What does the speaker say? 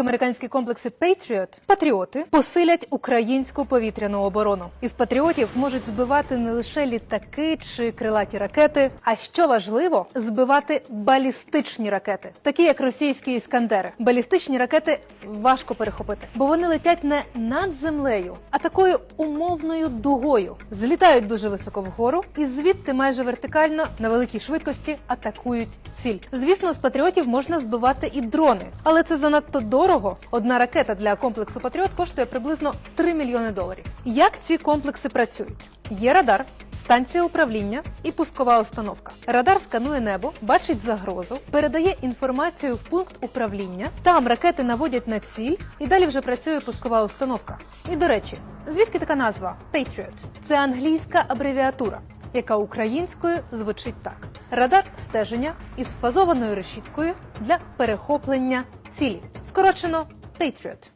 Американські комплекси Patriot, патріоти посилять українську повітряну оборону. Із патріотів можуть збивати не лише літаки чи крилаті ракети, а що важливо, збивати балістичні ракети, такі як російські іскандери. Балістичні ракети важко перехопити, бо вони летять не над землею, а такою умовною дугою. Злітають дуже високо вгору і звідти майже вертикально на великій швидкості атакують ціль. Звісно, з патріотів можна збивати і дрони, але це занадто дорого. Одна ракета для комплексу Патріот коштує приблизно 3 мільйони доларів. Як ці комплекси працюють? Є радар, станція управління і пускова установка. Радар сканує небо, бачить загрозу, передає інформацію в пункт управління. Там ракети наводять на ціль, і далі вже працює пускова установка. І до речі, звідки така назва Patriot? Це англійська абревіатура яка українською звучить так: радар стеження із фазованою решіткою для перехоплення цілі. Скорочено Patriot.